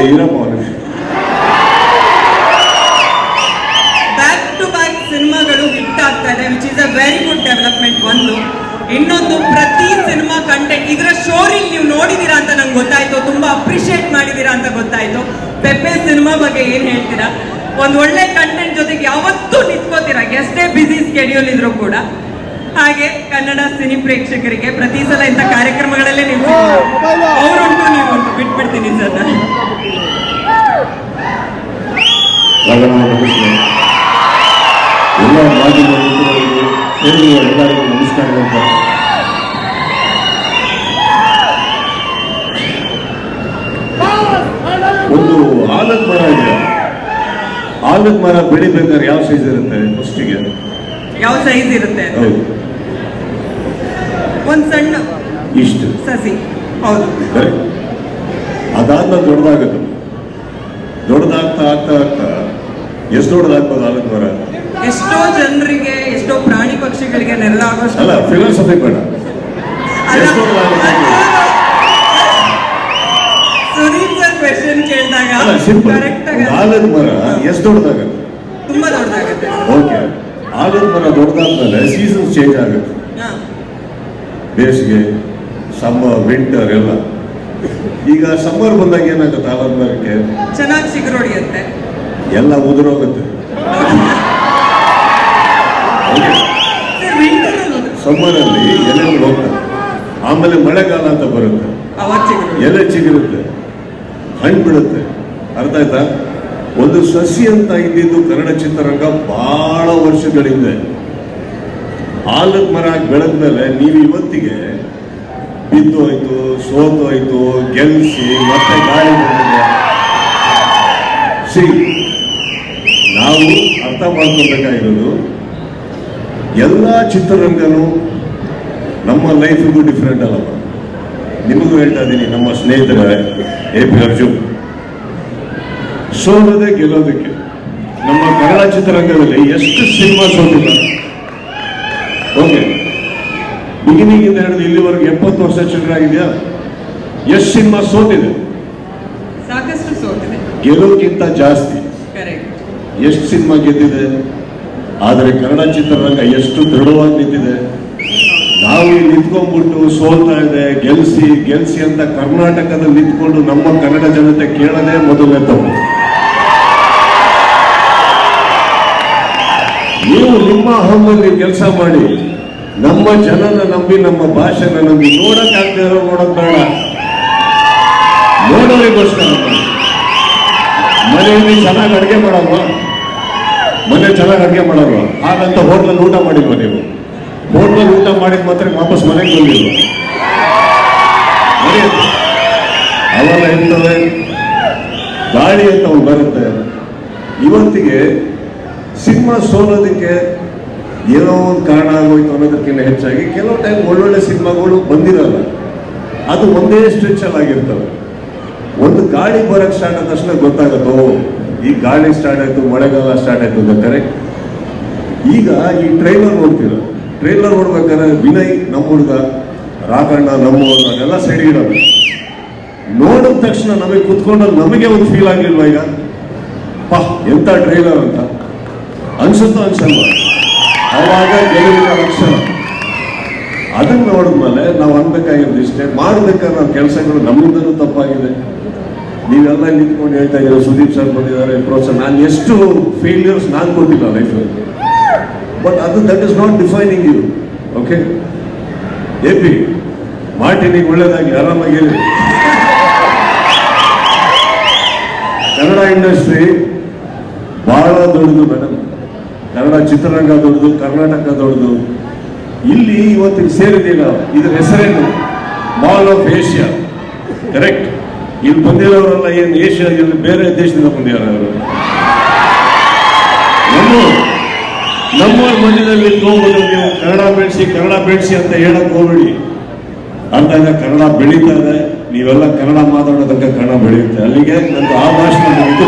ಅವ್ರಿಗೆ back to back ಸಿನಿಮಾಗಳು hit ಆಗ್ತಾ ಇದೆ which is a very good development ಒಂದು. ಇನ್ನೊಂದು ಪ್ರತಿ ಸಿನಿಮಾ ಕಂಟೆಂಟ್ ಇದರ ಶೋರಿಂಗ್ ನೀವು ನೋಡಿದೀರಾ ಅಂತ ನಂಗೆ ಗೊತ್ತಾಯ್ತು, ತುಂಬಾ ಅಪ್ರಿಶಿಯೇಟ್ ಮಾಡಿದೀರಾ ಅಂತ ಗೊತ್ತಾಯ್ತು. ಪೆಪ್ಪೆ ಸಿನಿಮಾ ಬಗ್ಗೆ ಏನ್ ಹೇಳ್ತೀರಾ? ಒಂದ್ ಒಳ್ಳೆ ಕಂಟೆಂಟ್ ಜೊತೆಗೆ ಯಾವತ್ತೂ ನಿಂತ್ಕೋತೀರಾ ಎಷ್ಟೇ ಬಿಸಿ ಸ್ಕೆಡ್ಯೂಲ್ ಇದ್ರು ಕೂಡ. ಹಾಗೆ ಕನ್ನಡ ಸಿನಿ ಪ್ರೇಕ್ಷಕರಿಗೆ ಪ್ರತಿ ಸಲ ಇಂಥ ಕಾರ್ಯಕ್ರಮಗಳಲ್ಲೇ ನೀವು ಎಲ್ಲರಿಗೂ ನಮಸ್ಕಾರಗಳು ಒಂದು ಆಲದ ಮರ ಇದೆ. ಆಲದ ಮರ ಬೆಳಿಬೇಕಾದ್ರೆ ಯಾವ ಸೈಜ್ ಇರುತ್ತೆ ಫಸ್ಟಿಗೆ ಯಾವ ಸೈಜ್ ಇರುತ್ತೆ? ಹೌದು. ಒಂದು ಸಣ್ಣ. ಇಷ್ಟು. ಸಸಿ. ಹೌದು. ಅದಾದ್ಮೇಲೆ ದೊಡ್ಡದಾಗುತ್ತೆ. ದೊಡ್ಡದಾಗ್ತಾ ಆಗ್ತಾ ಆಗ್ತಾ ಎಷ್ಟು ದೊಡ್ಡದಾಗ್ಬೋದು ಮರ ಎಷ್ಟೋ ಜನರಿಗೆ ಎಷ್ಟೋ ಪ್ರಾಣಿ ಪಕ್ಷಿಗಳಿಗೆ ನೆರಳು ಆಗೋಷ್ಟು ಅಲ್ಲ ಫಿಲಾಸಫಿ ಬೇಡ. ಎಷ್ಟು ದೊಡ್ಡದಾಗುತ್ತೆ? ಸುದೀಪ್ ಸರ್ ಕ್ವೆಶನ್ ಕೇಳಿದಾಗ ಅಲ್ಲ ಸಿಂಪಲ್ ಕರೆಕ್ಟ್ ಆಗಿ ಆಲದ ಮರ ಎಷ್ಟು ದೊಡ್ಡದಾಗುತ್ತೆ? ತುಂಬಾ ದೊಡ್ಡದಾಗುತ್ತೆ. ಓಕೆ. ಆಲದ ಮರ ದೊಡ್ಡದಾದ್ಮೇಲೆ ಸೀಸನ್ ಚೇಂಜ್ ಆಗುತ್ತೆ. ಹಾ. ಬೇಸಿಗೆ ಸಮ್ಮರ್ ವಿಂಟರ್ ಎಲ್ಲ. ಈಗ ಸಮ್ಮರ್ ಬಂದಾಗ ಏನಾಗುತ್ತೆ? ಆಲದ ಮರಕ್ಕೆ ಚೆನ್ನಾಗಿ ಸಿಗರೊಡಿಯುತ್ತೆ ಎಲ್ಲ ಉದುರೋಗುತ್ತೆ ಸಮ್ಮರಲ್ಲಿ ಎಲೆಗಳು ಹೋಗ್ತವೆ. ಆಮೇಲೆ ಮಳೆಗಾಲ ಅಂತ ಬರುತ್ತೆ. ಎಲೆ ಚಿಗಿರುತ್ತೆ. ಹಣ್ಣು ಬಿಡುತ್ತೆ ಅರ್ಥ ಆಯ್ತಾ? ಒಂದು ಸಸಿ ಅಂತ ಇದ್ದಿದ್ದು ಕನ್ನಡ ಚಿತ್ರರಂಗ ಬಹಳ ವರ್ಷಗಳಿಂದ. ಆಲದ ಮರ ಬೆಳೆದ್ಮೇಲೆ ನೀವು ಇವತ್ತಿಗೆ ಬಿದ್ದು ಹೋಯ್ತು ಸೋತು ಹೋಯ್ತು ಗೆಲ್ಸಿ ಮತ್ತೆ ಗಾಳಿ ಬಂದಿದೆ. ಸಿ ಅರ್ಥ ಮಾಡ್ಕೋಬೇಕಾಗಿರೋದು ಎಲ್ಲ ಚಿತ್ರರಂಗನೂ ನಮ್ಮ ಲೈಫಿಗೂ ಡಿಫ್ರೆಂಟ್ ಅಲ್ಲಪ್ಪ. ನಿಮಗೂ ಹೇಳ್ತಾ ಇದ್ದೀನಿ ನಮ್ಮ ಸ್ನೇಹಿತರ ಎ ಪಿ ಅರ್ಜುನ್. ಸೋಲದೆ ಗೆಲ್ಲೋದಕ್ಕೆ ನಮ್ಮ ಕನ್ನಡ ಚಿತ್ರರಂಗದಲ್ಲಿ ಎಷ್ಟು ಸಿನಿಮಾ ಸೋತಿಲ್ಲ ಓಕೆ ಬಿಗಿನಿಂಗ್ ಇಂದ ಹಿಡಿದು ಇಲ್ಲಿವರೆಗೆ ಎಪ್ಪತ್ತು ವರ್ಷ ಚಿತ್ರರಾಗಿದೆಯಾ? ಎಷ್ಟು ಸಿನಿಮಾ ಸೋತಿದೆ. ಗೆಲ್ಲೋಕ್ಕಿಂತ ಜಾಸ್ತಿ. ಎಷ್ಟು ಸಿನಿಮಾ ಗೆದ್ದಿದೆ? ಆದರೆ ಕನ್ನಡ ಚಿತ್ರರಂಗ ಎಷ್ಟು ದೃಢವಾಗಿ ನಿಂತಿದೆ? ನಾವು ಇಲ್ಲಿ ನಿಂತ್ಕೊಂಡ್ಬಿಟ್ಟು ಸೋಲ್ತಾ ಇದೆ ಗೆಲ್ಸಿ ಗೆಲ್ಸಿ ಅಂತ ಕರ್ನಾಟಕದಲ್ಲಿ ನಿಂತ್ಕೊಂಡು ನಮ್ಮ ಕನ್ನಡ ಜನತೆ ಕೇಳದೆ ಮೊದಲನೇ ತಪ್ಪು. ನೀವು ನಿಮ್ಮ ಹಮ್ಮಲ್ಲಿ ಕೆಲಸ ಮಾಡಿ, ನಮ್ಮ ಜನನ ನಂಬಿ, ನಮ್ಮ ಭಾಷೆನ ನಂಬಿ ನೋಡಕ್ಕಾಗದೆ ಇರೋ ನೋಡಕ್ ಬೇಡ. ನೋಡೋರಿಗೋಸ್ಕರ. ಮನೆಯಲ್ಲಿ ಚೆನ್ನಾಗಿ ಅಡುಗೆ ಮಾಡಲ್ವಾ? ಮನೆ ಚೆನ್ನಾಗಿ ಅಡುಗೆ ಮಾಡೋರು. ಹಾಗಂತ ಹೋಟ್ಲಲ್ಲಿ ಊಟ ಮಾಡಿಲ್ವಾ ನೀವು? ಹೋಟ್ಲಲ್ಲಿ ಊಟ ಮಾಡಿದ ಮಾತ್ರ ವಾಪಸ್ ಮನೆಗೆ ಬಂದಿಲ್ವಾ? ಅವೆಲ್ಲ ಇರ್ತವೆ, ಗಾಳಿ ಅಂತ ಅವ್ರು ಬರುತ್ತೆ. ಇವತ್ತಿಗೆ ಸಿನಿಮಾ ಸೋಲೋದಕ್ಕೆ ಏನೋ ಒಂದು ಕಾರಣ ಆಗೋಯ್ತು ಅನ್ನೋದಕ್ಕಿಂತ ಹೆಚ್ಚಾಗಿ ಕೆಲವು ಟೈಮ್ ಒಳ್ಳೊಳ್ಳೆ ಸಿನಿಮಾಗಳು ಬಂದಿರಲ್ಲ. ಅದು ಒಂದೇ ಸ್ಟ್ರೆಚಲ್ಲಿ ಆಗಿರ್ತವೆ ಒಂದು ಗಾಳಿ ಬರೋಕ್ಕೆ ಸ್ಟಾರ್ಟ್ ಆದ ತಕ್ಷಣ ಗೊತ್ತಾಗುತ್ತೋ? ಈ ಗಾಳಿ ಸ್ಟಾರ್ಟ್ ಆಯ್ತು, ಮಳೆಗಾಲ ಸ್ಟಾರ್ಟ್ ಆಯ್ತು ಅಂತ ಕರೆಕ್ಟ್ ಈಗ ಈ ಟ್ರೈಲರ್ ನೋಡ್ತೀರ? ಟ್ರೈಲರ್ ನೋಡ್ಬೇಕಾದ್ರೆ ವಿನಯ್ ನಮ್ಮ ಹುಡುಗ, ರಾಘಣ್ಣ ನಮ್ಮ ಎಲ್ಲ ಸೈಡ್ ಇಡೋದು ನೋಡಿದ ತಕ್ಷಣ ನಮಗೆ ಕುತ್ಕೊಂಡಲ್ಲಿ ನಮಗೆ ಒಂದು ಫೀಲ್ ಆಗ್ಲಿಲ್ವಾ ಈಗ? ಪಾ, ಎಂತ ಟ್ರೈಲರ್ ಅಂತ. ಅನ್ಸುತ್ತೋ ಅನ್ಸಲ್ವಾ? ಅವಾಗ ಗೆಲುವಿನ ಲಕ್ಷಣ ಅದನ್ನ ನೋಡಿದ್ಮೇಲೆ ನಾವು ಅನ್ಬೇಕಾಗಿರೋದು ಇಷ್ಟೇ. ಮಾಡ್ಬೇಕಾದ್ರೆ ಕೆಲಸಗಳು ನಮ್ಮಿಂದಲೂ ತಪ್ಪಾಗಿದೆ. ನೀವೆಲ್ಲ ನಿಂತ್ಕೊಂಡು ಹೇಳ್ತಾ ಇದ್ದೀರ, ಸುದೀಪ್ ಸರ್ ಬಂದಿದ್ದಾರೆ ಪ್ರೋತ್ಸಾಹ ನಾನು ಎಷ್ಟು ಫೇಲ್ಯೂರ್ಸ್ ನಾನು ಕೊಟ್ಟಿಲ್ಲ ಲೈಫಲ್ಲಿ ಬಟ್ ಅದು that is not defining you okay A P ಮಾರ್ಟಿನಿಗೆ ಒಳ್ಳೇದಾಗಿ ಹೇಳಿ. ಕನ್ನಡ ಇಂಡಸ್ಟ್ರಿ ಬಹಳ ದೊಡ್ಡದು ಮೇಡಮ್ ಕನ್ನಡ ಚಿತ್ರರಂಗ ದೊಡ್ಡದು, ಕರ್ನಾಟಕ ದೊಡ್ಡದು. ಇಲ್ಲಿ ಇವತ್ತಿಗೆ ಸೇರಿದ್ದೀರ? ಇದ್ರ ಹೆಸರೇನು? ಮಾಲ್ ಆಫ್ ಏಷ್ಯಾ ಕರೆಕ್ಟ್ ಇಲ್ಲಿ ಬಂದಿರೋರೆಲ್ಲ ಏನು ಏಷ್ಯಾ ಇಲ್ಲಿ ಬೇರೆ ದೇಶದಿಂದ ಬಂದಿದ್ದಾರೆ ಅವರು? ನಮ್ಮ ನಮ್ಮವ್ರ ಮಧ್ಯದಲ್ಲಿ ನಿಂತ್ಕೊಂಡ್ಬಿಟ್ಟು ನೀವು ಕನ್ನಡ ಬೆಳೆಸಿ ಕನ್ನಡ ಬೆಳೆಸಿ ಅಂತ ಹೇಳಕ್ ಹೋಗ್ಬೇಡಿ. ಅಂದಾಗ ಕನ್ನಡ ಬೆಳೀತಾ ಇದೆ. ನೀವೆಲ್ಲ ಕನ್ನಡ ಮಾತಾಡೋದಕ್ಕೆ ಕನ್ನಡ ಬೆಳೆಯುತ್ತೆ ಅಲ್ಲಿಗೆ ನಂದು ಆ ಭಾಷೆ ಮುಗಿತು.